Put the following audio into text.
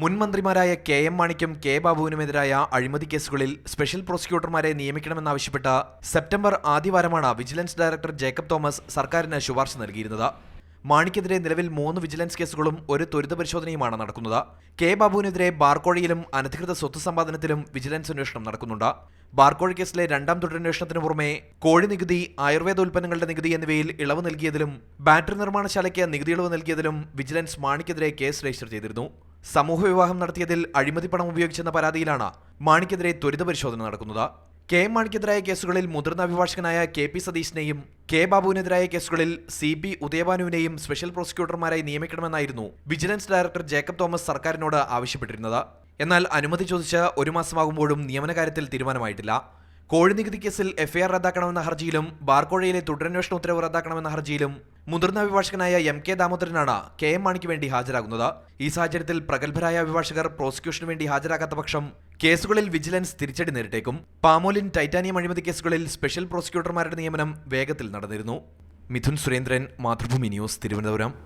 മുൻ മന്ത്രിമാരായ K M മാണിക്കും കെ ബാബുവിനുമെതിരായ അഴിമതി കേസുകളിൽ സ്പെഷ്യൽ പ്രോസിക്യൂട്ടർമാരെ നിയമിക്കണമെന്നാവശ്യപ്പെട്ട് സെപ്റ്റംബർ ആദ്യവാരമാണ് വിജിലൻസ് ഡയറക്ടർ ജേക്കബ് തോമസ് സർക്കാരിന് ശുപാർശ നൽകിയിരുന്നത്. മാണിക്കെതിരെ നിലവിൽ മൂന്ന് വിജിലൻസ് കേസുകളും ഒരു ത്വരിത പരിശോധനയുമാണ് നടക്കുന്നത്. കെ ബാബുവിനെതിരെ ബാർക്കോഴയിലും അനധികൃത സ്വത്ത് സമ്പാദനത്തിലും വിജിലൻസ് അന്വേഷണം നടക്കുന്നുണ്ട്. ബാർക്കോഴ കേസിലെ രണ്ടാം തുടരന്വേഷണത്തിന് പുറമെ കോഴി നികുതി ആയുർവേദ ഉൽപ്പന്നങ്ങളുടെ നികുതി എന്നിവയിൽ ഇളവ് നൽകിയതിലും ബാറ്ററി നിർമ്മാണശാലയ്ക്ക് നികുതി ഇളവ് നൽകിയതിലും വിജിലൻസ് മാണിക്കെതിരെ കേസ് രജിസ്റ്റർ ചെയ്തിരുന്നു. സമൂഹ വിവാഹം നടത്തിയതിൽ അഴിമതി പണം ഉപയോഗിച്ചെന്ന പരാതിയിലാണ് മാണിക്കെതിരെ ത്വരിത പരിശോധന നടക്കുന്നത്. കെ എം മാണിക്കെതിരായ കേസുകളിൽ മുതിർന്ന അഭിഭാഷകനായ കെ പി സതീഷിനെയും കെ ബാബുവിനെതിരായ കേസുകളിൽ സി ബി ഉദയഭാനുവിനെയും സ്പെഷ്യൽ പ്രോസിക്യൂട്ടർമാരായി നിയമിക്കണമെന്നായിരുന്നു വിജിലൻസ് ഡയറക്ടർ ജേക്കബ് തോമസ് സർക്കാരിനോട് ആവശ്യപ്പെട്ടിരുന്നത്. എന്നാൽ അനുമതി ചോദിച്ച് ഒരു മാസമാകുമ്പോഴും നിയമന കാര്യത്തിൽ തീരുമാനമായിട്ടില്ല. കോഴി നികുതി കേസിൽ എഫ്ഐആർ റദ്ദാക്കണമെന്ന ഹർജിയിലും ബാർക്കോഴയിലെ തുടരന്വേഷണ ഉത്തരവ് റദ്ദാക്കണമെന്ന ഹർജിയിലും മുതിർന്ന അഭിഭാഷകനായ എം കെ ദാമോദരനാണ് കെ എം മാണിക്ക് വേണ്ടി ഹാജരാകുന്നത്. ഈ സാഹചര്യത്തിൽ പ്രഗത്ഭരായ അഭിഭാഷകർ പ്രോസിക്യൂഷന് വേണ്ടി ഹാജരാകാത്ത പക്ഷം കേസുകളിൽ വിജിലൻസ് തിരിച്ചടി നേരിട്ടേക്കും. പാമോലിൻ ടൈറ്റാനിയം അഴിമതി കേസുകളിൽ സ്പെഷ്യൽ പ്രോസിക്യൂട്ടർമാരുടെ നിയമനം വേഗത്തിൽ നടന്നിരുന്നു. മിഥുൻ സുരേന്ദ്രൻ മാതൃഭൂമി ന്യൂസ് തിരുവനന്തപുരം.